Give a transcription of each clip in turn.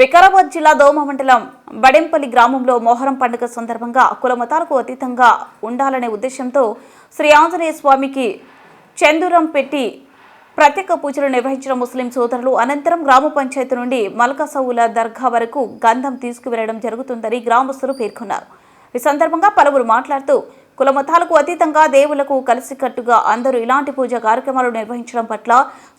వికారాబాద్ జిల్లా దోమ మండలం బడెంపల్లి గ్రామంలో మొహరం పండుగ సందర్భంగా కుల మతాలకు అతీతంగా ఉండాలనే ఉద్దేశంతో శ్రీ ఆంజనేయ స్వామికి చందురం పెట్టి ప్రత్యేక పూజలు నిర్వహించిన ముస్లిం సోదరులు అనంతరం గ్రామ పంచాయతీ నుండి మల్కసౌల దర్గా వరకు గంధం తీసుకువెళ్ళడం జరుగుతుందని గ్రామస్తులు పేర్కొన్నారు. ఈ సందర్భంగా పలువురు మాట్లాడుతూ కుల మతాలకు అతీతంగా దేవులకు కలిసికట్టుగా అందరూ ఇలాంటి పూజా కార్యక్రమాలు నిర్వహించడం పట్ల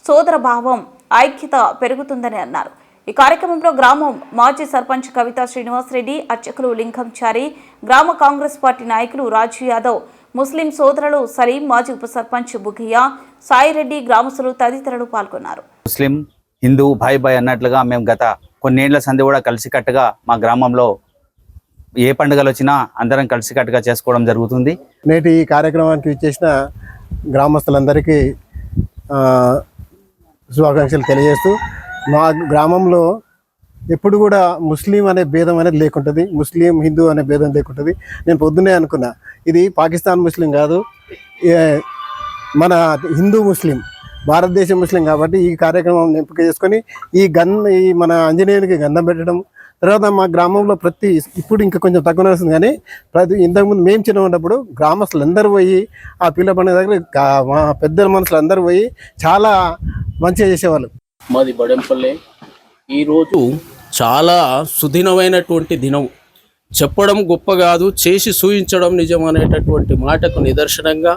సోదర భావం ఐక్యత పెరుగుతుందని అన్నారు. ఈ కార్యక్రమంలో గ్రామం మాజీ సర్పంచ్ కవిత శ్రీనివాసరెడ్డి అర్చకులు లింగంచారి గ్రామ కాంగ్రెస్ పార్టీ నాయకులు రాజు యాదవ్ ముస్లిం సోదరులు సలీం మాజీ ఉప సర్పంచ్ బుఘియా సాయిరెడ్డి గ్రామస్తులు తదితరులు పాల్గొన్నారు. ముస్లిం హిందూ భాయ్ భాయ్ అన్నట్లుగా మేము గత కొన్నేళ్ళ సంధి కూడా కలిసికట్టుగా మా గ్రామంలో ఏ పండుగలు వచ్చినా అందరం కలిసికట్టుగా చేసుకోవడం జరుగుతుంది. నేటి ఈ కార్యక్రమానికి ఇచ్చేసిన గ్రామస్తులందరికీ ఆ, శుభాకాంక్షలు తెలియజేస్తూ మా గ్రామంలో ఎప్పుడు కూడా ముస్లిం అనే భేదం అనేది లేకుంటుంది ముస్లిం హిందూ అనే భేదం లేకుంటుంది. నేను పొద్దున్నే అనుకున్నా ఇది పాకిస్తాన్ ముస్లిం కాదు మన హిందూ ముస్లిం భారతదేశం ముస్లిం కాబట్టి ఈ కార్యక్రమం ఎంపిక చేసుకొని ఈ గన్ ఈ మన ఆంజనేయునికి గంధం పెట్టడం తర్వాత మా గ్రామంలో ప్రతి ఇప్పుడు ఇంకా కొంచెం తక్కువ వస్తుంది కానీ ప్రతి ఇంతకుముందు మేము చిన్న ఉన్నప్పుడు గ్రామస్తులు అందరూ పోయి ఆ పిల్ల పండుగ దగ్గర మా పెద్దల మనుషులు అందరూ పోయి చాలా మంచిగా చేసేవాళ్ళు. మాది బడెంపల్లె. ఈరోజు చాలా సుదినమైనటువంటి దినం. చెప్పడం గొప్ప కాదు చేసి సూచించడం నిజం అనేటటువంటి మాటకు నిదర్శనంగా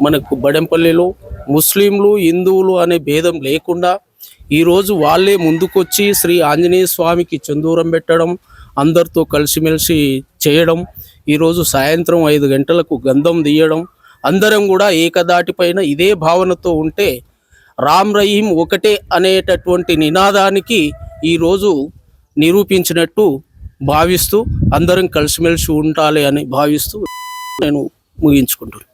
మనకు బడెంపల్లిలో ముస్లింలు హిందువులు అనే భేదం లేకుండా ఈరోజు వాళ్ళే ముందుకొచ్చి శ్రీ ఆంజనేయ స్వామికి చందూరం పెట్టడం అందరితో కలిసిమెలిసి చేయడం ఈరోజు సాయంత్రం ఐదు గంటలకు గంధం తీయడం అందరం కూడా ఏకదాటిపైన ఇదే భావనతో ఉంటే రామ్ రహీం ఒకటే అనేటటువంటి నినాదానికి ఈరోజు నిరూపించినట్టు భావిస్తూ అందరం కలిసిమెలిసి ఉండాలి అని భావిస్తూ నేను ముగించుకుంటున్నాను.